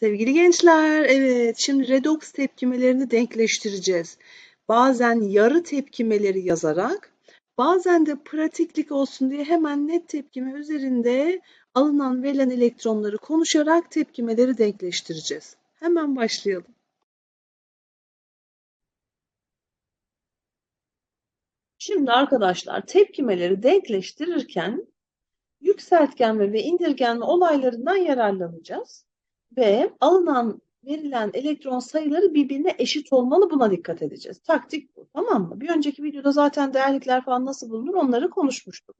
Sevgili gençler, evet şimdi redoks tepkimelerini denkleştireceğiz. Bazen yarı tepkimeleri yazarak, bazen de pratiklik olsun diye hemen net tepkime üzerinde alınan verilen elektronları konuşarak tepkimeleri denkleştireceğiz. Hemen başlayalım. Şimdi arkadaşlar tepkimeleri denkleştirirken yükseltgenme ve indirgenme olaylarından yararlanacağız ve alınan verilen elektron sayıları birbirine eşit olmalı buna dikkat edeceğiz. Taktik bu tamam mı? Bir önceki videoda zaten değerlikler falan nasıl bulunur onları konuşmuştuk.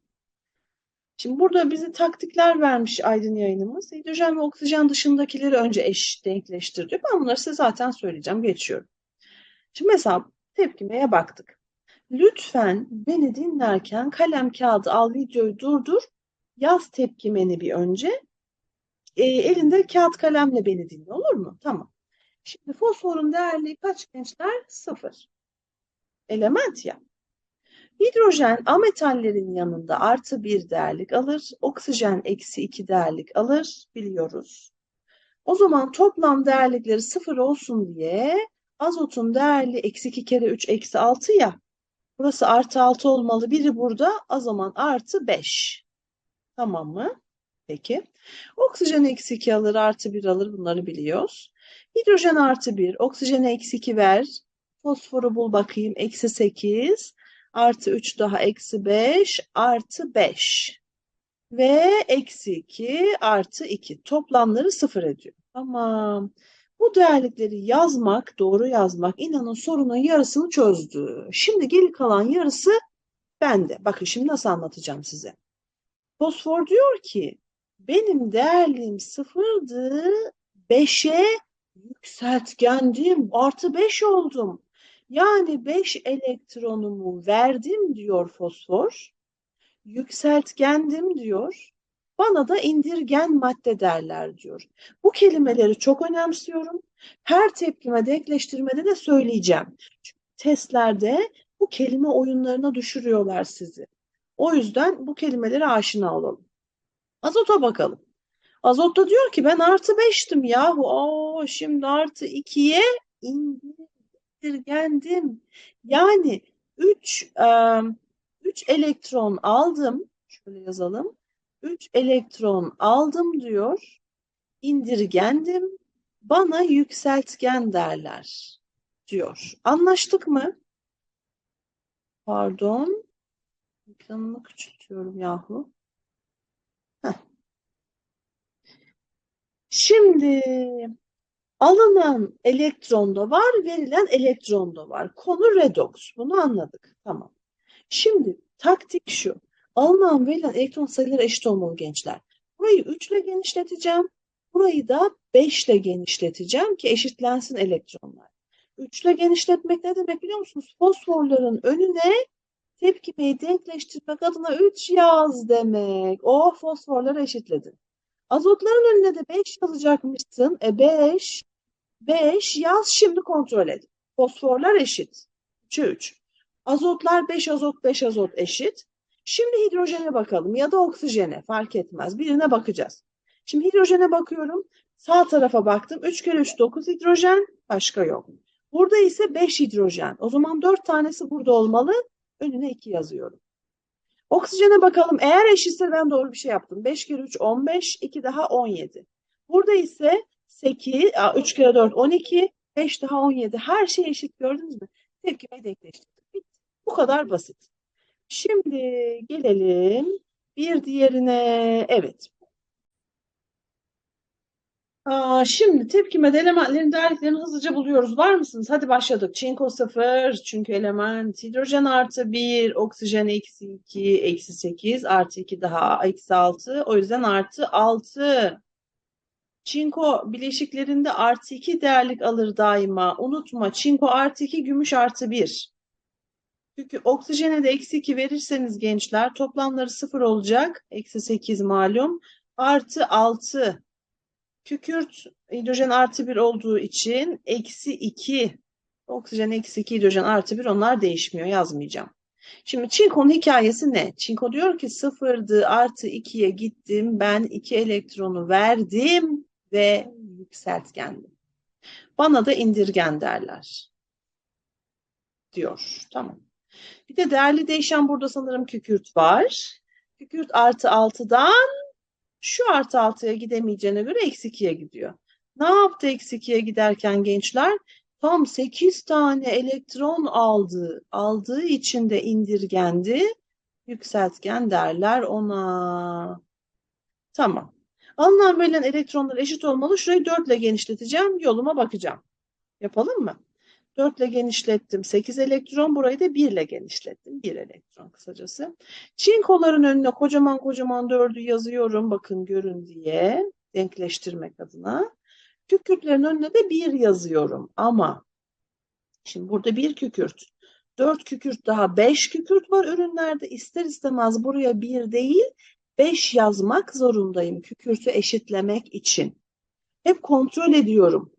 Şimdi burada bize taktikler vermiş Aydın yayınımız. Hidrojen ve oksijen dışındakileri önce eş denkleştir diyor. Ben bunları size zaten söyleyeceğim. Geçiyorum. Şimdi mesela tepkimeye baktık. Lütfen beni dinlerken kalem kağıdı al videoyu durdur. Yaz tepkimeni bir önce e, elinde kağıt kalemle beni dinle olur mu? Tamam. Şimdi fosforun değerliği kaç gençler? Sıfır. Element ya. Hidrojen ametallerin yanında artı bir değerlik alır. Oksijen eksi iki değerlik alır. Biliyoruz. O zaman toplam değerlikleri sıfır olsun diye azotun değerli eksi iki kere üç eksi altı ya. Burası artı altı olmalı. Biri burada. O zaman artı beş. Tamam mı? Peki. Oksijen eksi 2 alır, artı 1 alır. Bunları biliyoruz. Hidrojen artı 1, oksijene eksi 2 ver. Fosforu bul bakayım. Eksi 8, artı 3 daha eksi 5, artı 5. Ve eksi 2 artı 2. Toplamları 0 ediyor. Tamam. Bu değerlikleri yazmak, doğru yazmak inanın sorunun yarısını çözdü. Şimdi geri kalan yarısı bende. Bakın şimdi nasıl anlatacağım size. Fosfor diyor ki benim değerliğim sıfırdı. Beşe yükseltgendim. Artı beş oldum. Yani beş elektronumu verdim diyor fosfor. Yükseltgendim diyor. Bana da indirgen madde derler diyor. Bu kelimeleri çok önemsiyorum. Her tepkime denkleştirmede de söyleyeceğim. Çünkü testlerde bu kelime oyunlarına düşürüyorlar sizi. O yüzden bu kelimelere aşina olalım. Azota bakalım. Azotta diyor ki ben artı 5'tim yahu. Oo, şimdi artı 2'ye indirgendim. Yani 3 3 elektron aldım. Şöyle yazalım. 3 elektron aldım diyor. İndirgendim. Bana yükseltgen derler diyor. Anlaştık mı? Pardon. Ekranımı küçültüyorum yahu. Şimdi alınan elektron da var, verilen elektron da var. Konu redoks. Bunu anladık. Tamam. Şimdi taktik şu. Alınan verilen elektron sayıları eşit olmalı gençler. Burayı 3 ile genişleteceğim. Burayı da 5 ile genişleteceğim ki eşitlensin elektronlar. 3 ile genişletmek ne demek biliyor musunuz? Fosforların önüne tepkimeyi denkleştirmek adına 3 yaz demek. O fosforları eşitledin. Azotların önüne de 5 yazacakmışsın. E 5, 5 yaz şimdi kontrol et. Fosforlar eşit. 3'e 3. Azotlar 5 azot 5 azot eşit. Şimdi hidrojene bakalım ya da oksijene fark etmez. Birine bakacağız. Şimdi hidrojene bakıyorum. Sağ tarafa baktım. 3 kere 3 9 hidrojen başka yok. Burada ise 5 hidrojen. O zaman 4 tanesi burada olmalı. Önüne 2 yazıyorum. Oksijene bakalım. Eğer eşitse ben doğru bir şey yaptım. 5 kere 3 15, 2 daha 17. Burada ise 8, 3 kere 4 12, 5 daha 17. Her şey eşit gördünüz mü? Tepkimeyi denkleştirdik. Bitti. Bu kadar basit. Şimdi gelelim bir diğerine. Evet. Aa, şimdi tepkime elementlerin değerliklerini hızlıca buluyoruz. Var mısınız? Hadi başladık. Çinko 0 çünkü element. Hidrojen artı 1, oksijen eksi 2, eksi 8, artı 2 daha eksi 6. O yüzden artı 6. Çinko bileşiklerinde artı 2 değerlik alır daima. Unutma çinko artı 2, gümüş artı 1. Çünkü oksijene de eksi 2 verirseniz gençler toplamları 0 olacak. Eksi 8 malum. Artı 6. Kükürt hidrojen artı bir olduğu için eksi iki oksijen eksi iki hidrojen artı bir onlar değişmiyor yazmayacağım. Şimdi çinkonun hikayesi ne? Çinko diyor ki sıfırdı artı ikiye gittim ben iki elektronu verdim ve Yükseltgenli. Bana da indirgen derler. Diyor. Tamam. Bir de değerli değişen burada sanırım kükürt var. Kükürt artı 6'dan şu artı 6'ya gidemeyeceğine göre eksi 2'ye gidiyor. Ne yaptı eksi 2'ye giderken gençler? Tam 8 tane elektron aldı. Aldığı için de indirgendi. Yükseltgen derler ona. Tamam. Alınan verilen elektronlar eşit olmalı. Şurayı 4 ile genişleteceğim. Yoluma bakacağım. Yapalım mı? 4 ile genişlettim. 8 elektron. Burayı da 1 ile genişlettim. 1 elektron kısacası. Çinkoların önüne kocaman kocaman 4'ü yazıyorum. Bakın görün diye. Denkleştirmek adına. Kükürtlerin önüne de 1 yazıyorum. Ama şimdi burada 1 kükürt. 4 kükürt daha 5 kükürt var ürünlerde. İster istemez buraya 1 değil 5 yazmak zorundayım kükürtü eşitlemek için. Hep kontrol ediyorum.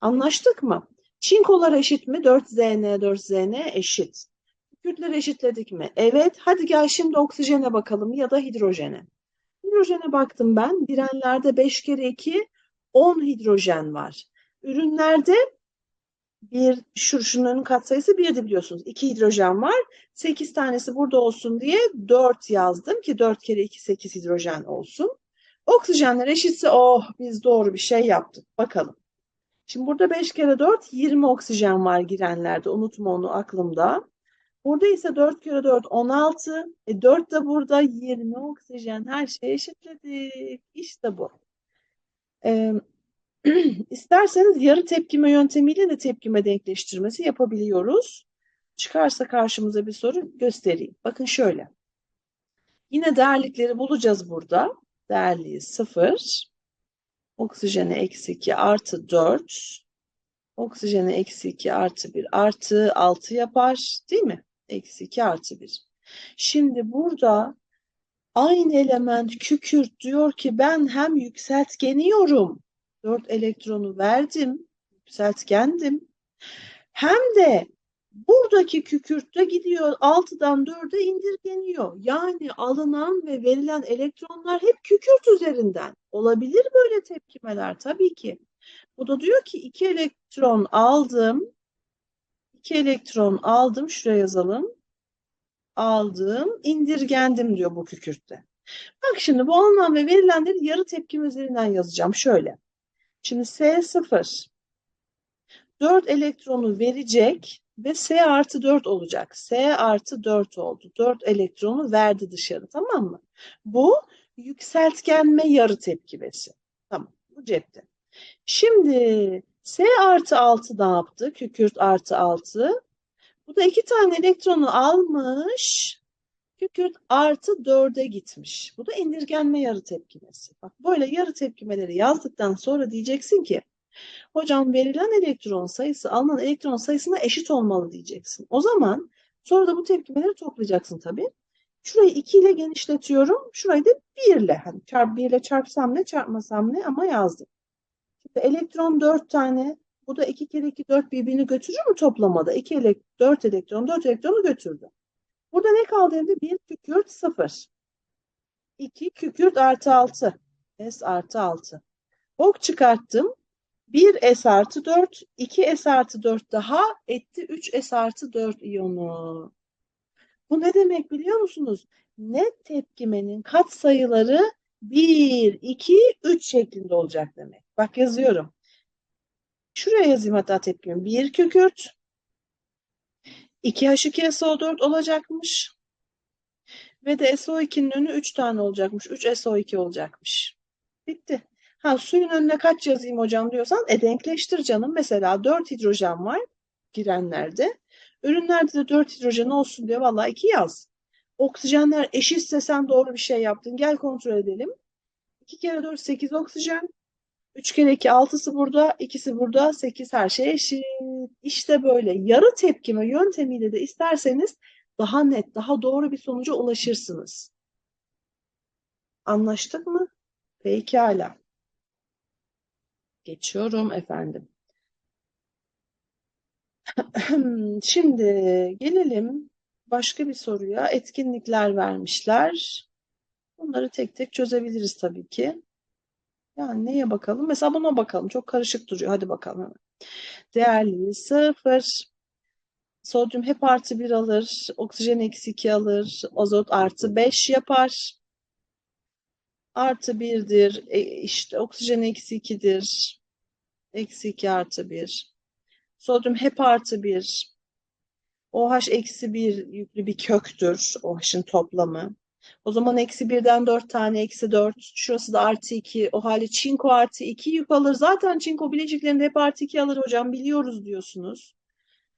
Anlaştık mı? Çinkolar eşit mi? 4ZN, 4ZN eşit. Kükürtleri eşitledik mi? Evet. Hadi gel şimdi oksijene bakalım ya da hidrojene. Hidrojene baktım ben. Direnlerde 5 kere 2, 10 hidrojen var. Ürünlerde bir şu şunların katsayısı 1'di biliyorsunuz. 2 hidrojen var. 8 tanesi burada olsun diye 4 yazdım ki 4 kere 2 8 hidrojen olsun. Oksijenler eşitse oh biz doğru bir şey yaptık. Bakalım. Şimdi burada 5 kere 4 20 oksijen var girenlerde. Unutma onu aklımda. Burada ise 4 kere 4 16. E 4 de burada 20 oksijen. Her şeyi eşitledik. İşte bu. Ee, İsterseniz yarı tepkime yöntemiyle de tepkime denkleştirmesi yapabiliyoruz. Çıkarsa karşımıza bir soru göstereyim. Bakın şöyle. Yine değerlikleri bulacağız burada. Değerliği 0. Oksijene eksi 2 artı 4. Oksijene eksi 2 artı 1 artı 6 yapar. Değil mi? Eksi 2 artı 1. Şimdi burada aynı element kükürt diyor ki ben hem yükseltgeniyorum 4 elektronu verdim, yükseltgendim. Hem de buradaki kükürtte gidiyor 6'dan 4'e indirgeniyor. Yani alınan ve verilen elektronlar hep kükürt üzerinden. Olabilir böyle tepkimeler tabii ki. Bu da diyor ki 2 elektron aldım. 2 elektron aldım. Şuraya yazalım. Aldım, indirgendim diyor bu kükürtte. Bak şimdi bu alınan ve verilenleri yarı tepkim üzerinden yazacağım. Şöyle. Şimdi S0 4 elektronu verecek ve S artı 4 olacak. S artı 4 oldu. 4 elektronu verdi dışarı tamam mı? Bu yükseltgenme yarı tepkimesi. Tamam bu cepte. Şimdi S artı 6 ne yaptı? Kükürt artı 6. Bu da iki tane elektronu almış. Kükürt artı 4'e gitmiş. Bu da indirgenme yarı tepkimesi. Bak böyle yarı tepkimeleri yazdıktan sonra diyeceksin ki hocam verilen elektron sayısı alınan elektron sayısına eşit olmalı diyeceksin. O zaman sonra da bu tepkimeleri toplayacaksın tabii. Şurayı 2 ile genişletiyorum. Şurayı da 1 ile. Hani çarp 1 ile çarpsam ne çarpmasam ne ama yazdım. Şimdi elektron 4 tane. Bu da 2 kere 2 4 birbirini götürür mü toplamada? 2 ele 4 elektron 4 elektronu götürdü. Burada ne kaldı elimde? 1 kükürt 0. 2 kükürt artı 6. S artı 6. Ok çıkarttım. 1 S artı 4, 2 S artı 4 daha etti 3 S artı 4 iyonu. Bu ne demek biliyor musunuz? Net tepkimenin katsayıları 1, 2, 3 şeklinde olacak demek. Bak yazıyorum. Şuraya yazayım hatta tepkimi. 1 kükürt, 2H2SO4 olacakmış. Ve de SO2'nin önü 3 tane olacakmış. 3 SO2 olacakmış. Bitti. Ha suyun önüne kaç yazayım hocam diyorsan e denkleştir canım. Mesela 4 hidrojen var girenlerde. Ürünlerde de 4 hidrojen olsun diye vallahi 2 yaz. Oksijenler eşitse sen doğru bir şey yaptın. Gel kontrol edelim. 2 kere 4 8 oksijen. 3 kere 2 6'sı burada, ikisi burada, 8 her şey eşit. İşte böyle yarı tepkime yöntemiyle de isterseniz daha net, daha doğru bir sonuca ulaşırsınız. Anlaştık mı? Pekala. Geçiyorum efendim. Şimdi gelelim başka bir soruya. Etkinlikler vermişler. Bunları tek tek çözebiliriz tabii ki. Yani neye bakalım? Mesela buna bakalım. Çok karışık duruyor. Hadi bakalım. Değerli sıfır. Sodyum hep artı bir alır. Oksijen eksi iki alır. Azot artı beş yapar. Artı birdir. E, işte oksijen eksi ikidir. Eksi iki artı bir. Sodyum hep artı bir. OH eksi bir yüklü bir köktür. OH'ın toplamı. O zaman eksi birden dört tane eksi dört. Şurası da artı iki. O halde çinko artı iki yük alır. Zaten çinko bileciklerinde hep artı iki alır hocam. Biliyoruz diyorsunuz.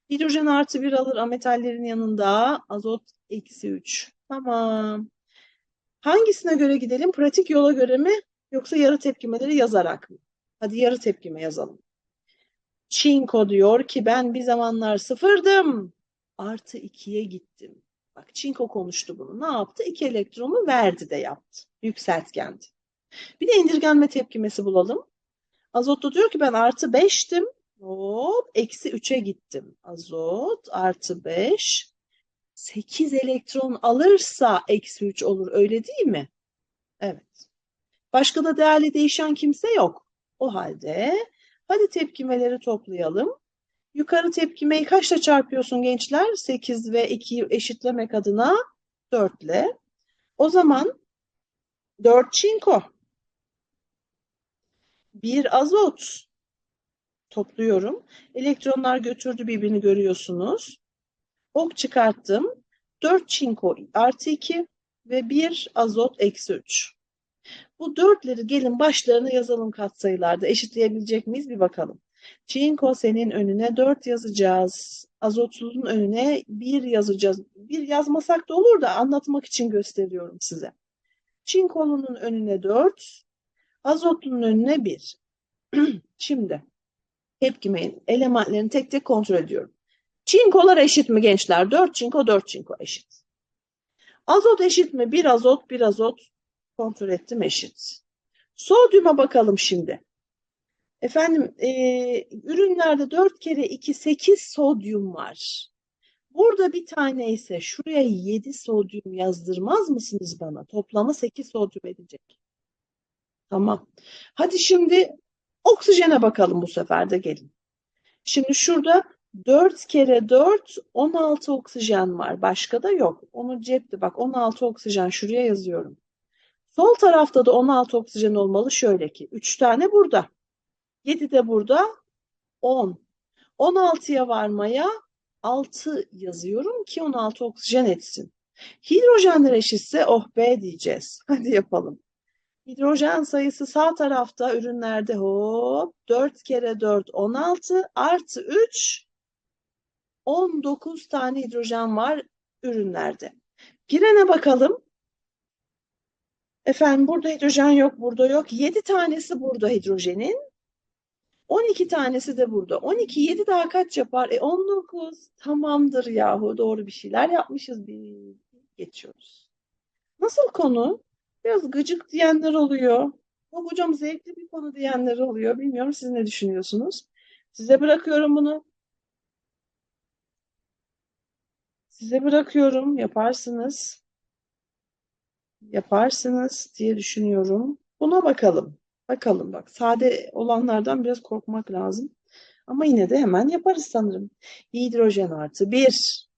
Hidrojen artı bir alır ametallerin yanında. Azot eksi üç. Tamam. Hangisine göre gidelim? Pratik yola göre mi? Yoksa yarı tepkimeleri yazarak mı? Hadi yarı tepkime yazalım. Çinko diyor ki ben bir zamanlar sıfırdım. Artı ikiye gittim. Bak Çinko konuştu bunu. Ne yaptı? İki elektronu verdi de yaptı. Yükseltgendi. Bir de indirgenme tepkimesi bulalım. Azot da diyor ki ben artı beştim. Hop eksi üçe gittim. Azot artı beş. Sekiz elektron alırsa eksi üç olur. Öyle değil mi? Evet. Başka da değerli değişen kimse yok. O halde hadi tepkimeleri toplayalım. Yukarı tepkimeyi kaçla çarpıyorsun gençler? 8 ve 2'yi eşitlemek adına 4 ile. O zaman 4 çinko. 1 azot. Topluyorum. Elektronlar götürdü birbirini görüyorsunuz. Ok çıkarttım. 4 çinko artı 2 ve 1 azot eksi 3. Bu dörtleri gelin başlarına yazalım katsayılarda. Eşitleyebilecek miyiz bir bakalım. Çinko senin önüne 4 yazacağız. Azotlunun önüne 1 yazacağız. 1 yazmasak da olur da anlatmak için gösteriyorum size. Çinkolunun önüne 4, azotlunun önüne 1. Şimdi tepkimeyin elementlerini tek tek kontrol ediyorum. Çinkolar eşit mi gençler? 4 çinko 4 çinko eşit. Azot eşit mi? 1 azot 1 azot kontrol ettim eşit. Sodyuma bakalım şimdi. Efendim e, ürünlerde 4 kere 2 8 sodyum var. Burada bir tane ise şuraya 7 sodyum yazdırmaz mısınız bana? Toplamı 8 sodyum edecek. Tamam. Hadi şimdi oksijene bakalım bu sefer de gelin. Şimdi şurada 4 kere 4 16 oksijen var. Başka da yok. Onu cepte bak 16 oksijen şuraya yazıyorum. Sol tarafta da 16 oksijen olmalı şöyle ki 3 tane burada. 7 de burada 10. 16'ya varmaya 6 yazıyorum ki 16 oksijen etsin. Hidrojenler eşitse oh be diyeceğiz. Hadi yapalım. Hidrojen sayısı sağ tarafta ürünlerde hop 4 kere 4 16 artı 3 19 tane hidrojen var ürünlerde. Pirene bakalım. Efendim burada hidrojen yok, burada yok. 7 tanesi burada hidrojenin. 12 tanesi de burada. 12, 7 daha kaç yapar? E 19. Tamamdır yahu. Doğru bir şeyler yapmışız. Bir geçiyoruz. Nasıl konu? Biraz gıcık diyenler oluyor. Yok hocam zevkli bir konu diyenler oluyor. Bilmiyorum siz ne düşünüyorsunuz? Size bırakıyorum bunu. Size bırakıyorum. Yaparsınız. Yaparsınız diye düşünüyorum. Buna bakalım. Bakalım bak. Sade olanlardan biraz korkmak lazım. Ama yine de hemen yaparız sanırım. Hidrojen artı 1.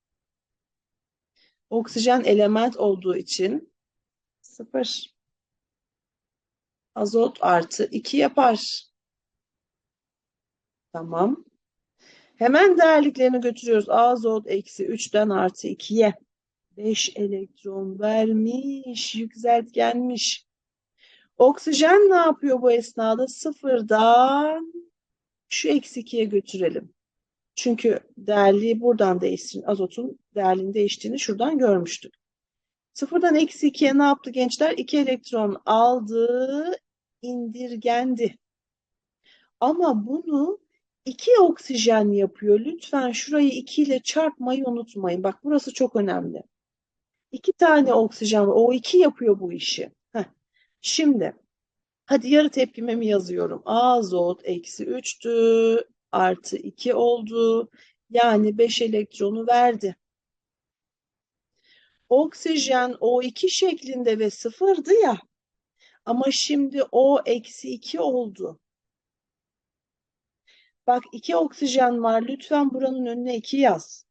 Oksijen element olduğu için 0. Azot artı 2 yapar. Tamam. Hemen değerliklerini götürüyoruz. Azot eksi 3'ten artı 2'ye. 5 elektron vermiş, yükseltgenmiş. Oksijen ne yapıyor bu esnada? Sıfırdan şu eksi 2'ye götürelim. Çünkü değerliği buradan değişsin. Azotun değerliğinin değiştiğini şuradan görmüştük. Sıfırdan eksi 2'ye ne yaptı gençler? 2 elektron aldı, indirgendi. Ama bunu 2 oksijen yapıyor. Lütfen şurayı 2 ile çarpmayı unutmayın. Bak burası çok önemli. 2 tane oksijen O 2 yapıyor bu işi. Heh. Şimdi hadi yarı tepkimemi yazıyorum. Azot eksi 3'tü. Artı 2 oldu. Yani 5 elektronu verdi. Oksijen O2 şeklinde ve sıfırdı ya. Ama şimdi o eksi 2 oldu. Bak 2 oksijen var. Lütfen buranın önüne 2 yaz.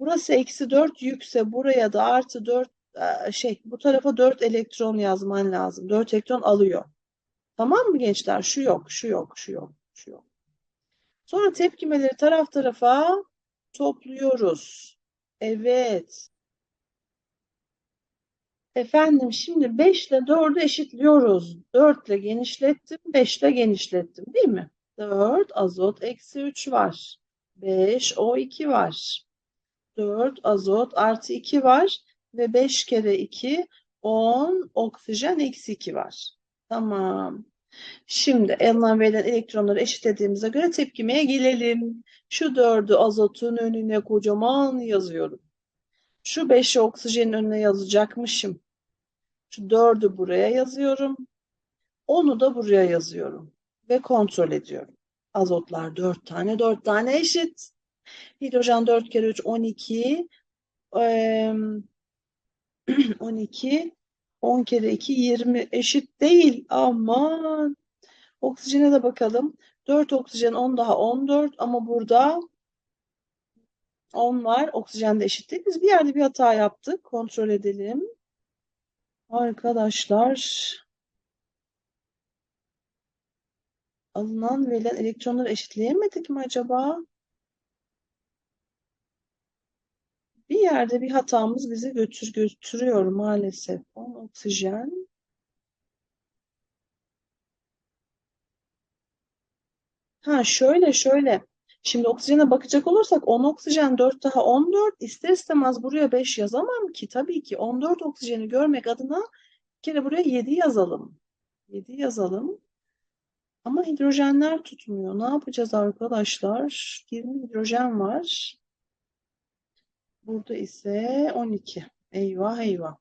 Burası eksi 4 yükse buraya da artı 4 şey bu tarafa 4 elektron yazman lazım. 4 elektron alıyor. Tamam mı gençler? Şu yok, şu yok, şu yok, şu yok. Sonra tepkimeleri taraf tarafa topluyoruz. Evet. Efendim şimdi 5 ile 4'ü eşitliyoruz. 4 ile genişlettim, 5 ile genişlettim değil mi? 4 azot eksi 3 var. 5 O2 var. 4 azot artı 2 var. Ve 5 kere 2 10 oksijen eksi 2 var. Tamam. Şimdi alınan verilen elektronları eşitlediğimize göre tepkimeye gelelim. Şu 4'ü azotun önüne kocaman yazıyorum. Şu 5'i oksijenin önüne yazacakmışım. Şu 4'ü buraya yazıyorum. Onu da buraya yazıyorum. Ve kontrol ediyorum. Azotlar 4 tane, 4 tane eşit. Hidrojen 4 kere 3 12. 12. 10 kere 2 20 eşit değil. Aman. Oksijene de bakalım. 4 oksijen 10 daha 14 ama burada 10 var. Oksijen de eşit değil. Biz bir yerde bir hata yaptık. Kontrol edelim. Arkadaşlar alınan verilen elektronları eşitleyemedik mi acaba? Bir yerde bir hatamız bizi götür götürüyor maalesef. 10 oksijen. Ha şöyle şöyle. Şimdi oksijene bakacak olursak 10 oksijen 4 daha 14 ister istemez buraya 5 yazamam ki. Tabii ki 14 oksijeni görmek adına bir kere buraya 7 yazalım. 7 yazalım. Ama hidrojenler tutmuyor. Ne yapacağız arkadaşlar? 20 hidrojen var. Burada ise 12. Eyvah eyvah.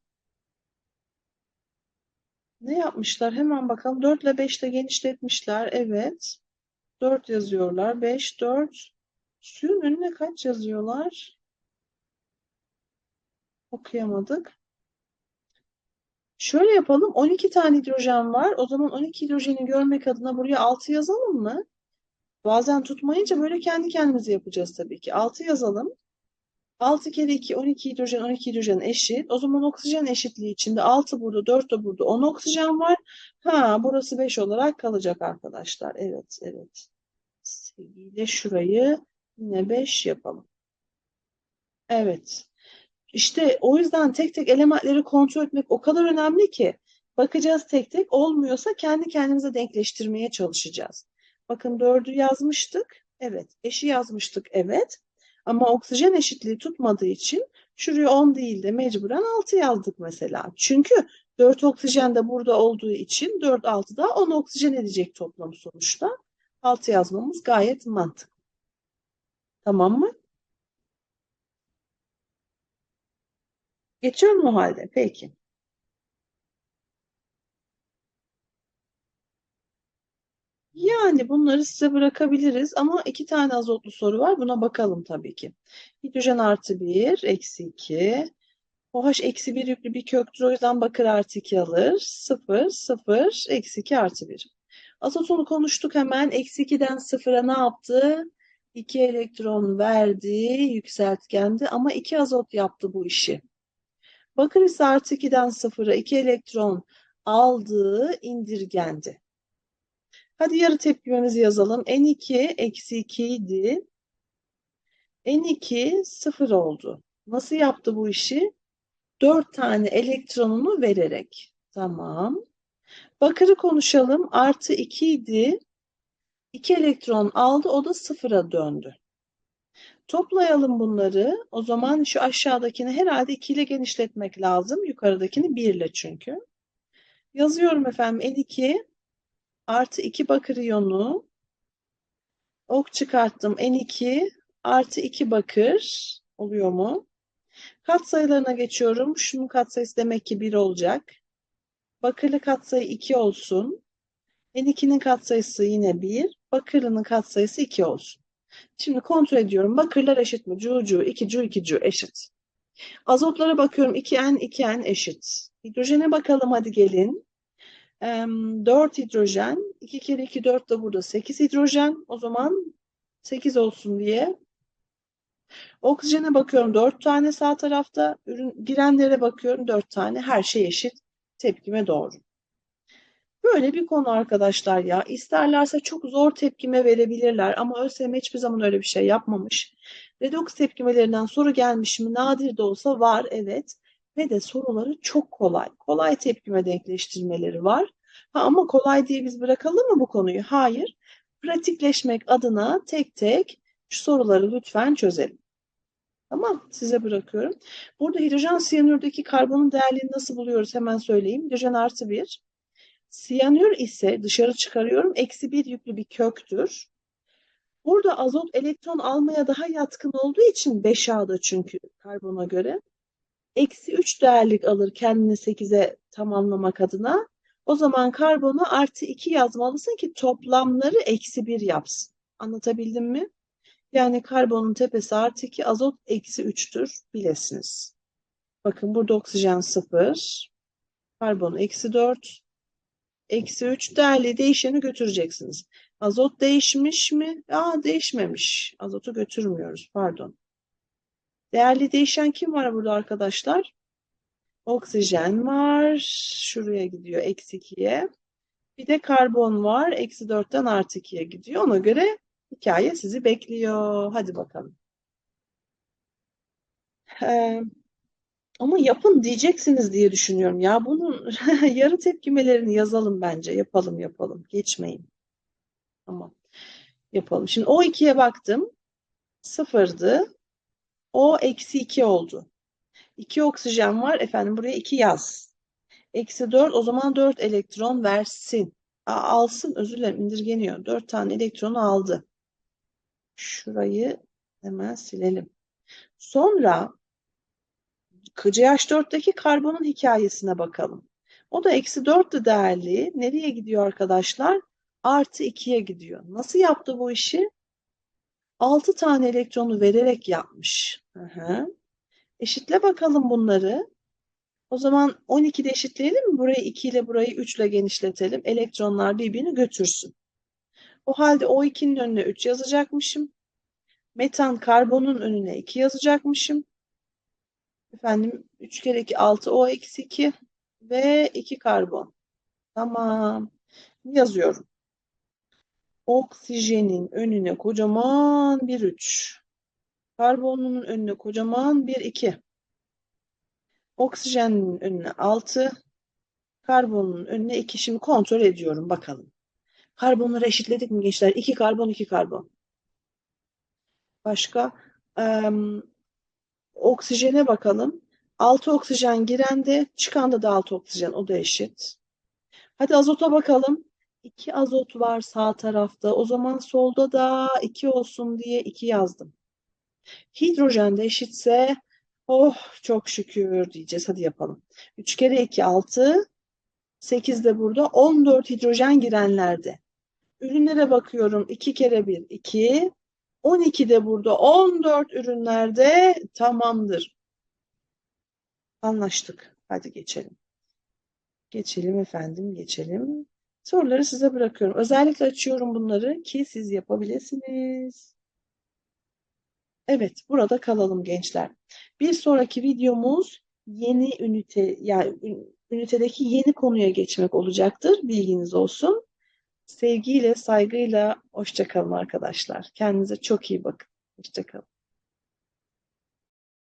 Ne yapmışlar? Hemen bakalım. 4 ile 5 ile genişletmişler. Evet. 4 yazıyorlar. 5, 4. Suyun önüne kaç yazıyorlar? Okuyamadık. Şöyle yapalım. 12 tane hidrojen var. O zaman 12 hidrojeni görmek adına buraya 6 yazalım mı? Bazen tutmayınca böyle kendi kendimize yapacağız tabii ki. 6 yazalım. 6 kere 2 12 hidrojen 12 hidrojen eşit. O zaman oksijen eşitliği içinde 6 burada 4 de burada 10 oksijen var. Ha burası 5 olarak kalacak arkadaşlar. Evet evet. Sevgiyle şurayı yine 5 yapalım. Evet. İşte o yüzden tek tek elementleri kontrol etmek o kadar önemli ki. Bakacağız tek tek olmuyorsa kendi kendimize denkleştirmeye çalışacağız. Bakın 4'ü yazmıştık. Evet. Eşi yazmıştık. Evet. Ama oksijen eşitliği tutmadığı için şuraya 10 değil de mecburen 6 yazdık mesela. Çünkü 4 oksijen de burada olduğu için 4 6 da 10 oksijen edecek toplam sonuçta. 6 yazmamız gayet mantıklı. Tamam mı? Geçiyor mu halde? Peki. Yani bunları size bırakabiliriz ama iki tane azotlu soru var. Buna bakalım tabii ki. Hidrojen artı 1, eksi 2. OH eksi 1 yüklü bir köktür. O yüzden bakır artı 2 alır. 0, 0, eksi 2 artı 1. Azotunu konuştuk hemen. Eksi 2'den 0'a ne yaptı? 2 elektron verdi, yükseltgendi ama 2 azot yaptı bu işi. Bakır ise artı 2'den 0'a 2 elektron aldı, indirgendi. Hadi yarı tepkimemizi yazalım. N2 eksi 2 idi. N2 0 oldu. Nasıl yaptı bu işi? 4 tane elektronunu vererek. Tamam. Bakırı konuşalım. Artı 2 idi. 2 elektron aldı. O da 0'a döndü. Toplayalım bunları. O zaman şu aşağıdakini herhalde 2 ile genişletmek lazım. Yukarıdakini 1 ile çünkü. Yazıyorum efendim. N2 artı 2 bakır iyonu ok çıkarttım N2 artı 2 bakır oluyor mu? Katsayılarına geçiyorum. Şunun katsayısı demek ki 1 olacak. Bakırlı katsayı 2 olsun. N2'nin katsayısı yine 1. Bakırlının katsayısı 2 olsun. Şimdi kontrol ediyorum. Bakırlar eşit mi? Cu cu, 2 cu, 2 cu eşit. Azotlara bakıyorum. 2N, 2N eşit. Hidrojene bakalım hadi gelin. Em, 4 hidrojen. 2 kere 2 4 de burada 8 hidrojen. O zaman 8 olsun diye. Oksijene bakıyorum 4 tane sağ tarafta. Ürün, girenlere bakıyorum 4 tane. Her şey eşit. Tepkime doğru. Böyle bir konu arkadaşlar ya. İsterlerse çok zor tepkime verebilirler ama ÖSYM hiçbir zaman öyle bir şey yapmamış. Redoks tepkimelerinden soru gelmiş mi? Nadir de olsa var evet. Ve de soruları çok kolay. Kolay tepkime denkleştirmeleri var. Ha, ama kolay diye biz bırakalım mı bu konuyu? Hayır. Pratikleşmek adına tek tek şu soruları lütfen çözelim. Tamam, size bırakıyorum. Burada hidrojen siyanürdeki karbonun değerlerini nasıl buluyoruz hemen söyleyeyim. Hidrojen artı 1. Siyanür ise dışarı çıkarıyorum. Eksi 1 yüklü bir köktür. Burada azot elektron almaya daha yatkın olduğu için 5A'da çünkü karbona göre. Eksi 3 değerlik alır kendini 8'e tamamlamak adına. O zaman karbona artı 2 yazmalısın ki toplamları eksi 1 yapsın. Anlatabildim mi? Yani karbonun tepesi artı 2, azot eksi 3'tür bilesiniz. Bakın burada oksijen 0, karbon eksi 4, eksi 3 değerli değişeni götüreceksiniz. Azot değişmiş mi? Aa değişmemiş. Azotu götürmüyoruz pardon. Değerli değişen kim var burada arkadaşlar? Oksijen var. Şuraya gidiyor eksi 2'ye. Bir de karbon var. Eksi 4'ten artı 2'ye gidiyor. Ona göre hikaye sizi bekliyor. Hadi bakalım. Ee, ama yapın diyeceksiniz diye düşünüyorum. Ya bunun yarı tepkimelerini yazalım bence. Yapalım yapalım. Geçmeyin. Tamam. Yapalım. Şimdi o 2'ye baktım. Sıfırdı. O eksi 2 oldu. 2 oksijen var. Efendim buraya 2 yaz. Eksi 4 o zaman 4 elektron versin. Aa, alsın özür dilerim indirgeniyor. 4 tane elektronu aldı. Şurayı hemen silelim. Sonra CH4'teki karbonun hikayesine bakalım. O da eksi 4'tü değerli. Nereye gidiyor arkadaşlar? Artı 2'ye gidiyor. Nasıl yaptı bu işi? 6 tane elektronu vererek yapmış. Hı hı. Eşitle bakalım bunları. O zaman 12'de eşitleyelim mi? Burayı 2 ile burayı 3 ile genişletelim. Elektronlar birbirini götürsün. O halde O2'nin önüne 3 yazacakmışım. Metan karbonun önüne 2 yazacakmışım. Efendim 3 kere 2 6 O eksi 2 ve 2 karbon. Tamam. Yazıyorum. Oksijenin önüne kocaman bir 3. Karbonun önüne kocaman bir 2. Oksijenin önüne 6. Karbonun önüne 2. Şimdi kontrol ediyorum bakalım. Karbonları eşitledik mi gençler? 2 karbon 2 karbon. Başka? Ee, oksijene bakalım. 6 oksijen girende çıkanda da 6 oksijen. O da eşit. Hadi azota bakalım. 2 azot var sağ tarafta. O zaman solda da 2 olsun diye 2 yazdım. Hidrojen de eşitse oh çok şükür diyeceğiz. Hadi yapalım. 3 kere 2 6. 8 de burada. 14 hidrojen girenlerde. Ürünlere bakıyorum. 2 kere 1 2. 12 de burada. 14 ürünlerde tamamdır. Anlaştık. Hadi geçelim. Geçelim efendim, geçelim. Soruları size bırakıyorum. Özellikle açıyorum bunları ki siz yapabilirsiniz. Evet, burada kalalım gençler. Bir sonraki videomuz yeni ünite, yani ünitedeki yeni konuya geçmek olacaktır. Bilginiz olsun. Sevgiyle, saygıyla hoşçakalın arkadaşlar. Kendinize çok iyi bakın. Hoşçakalın.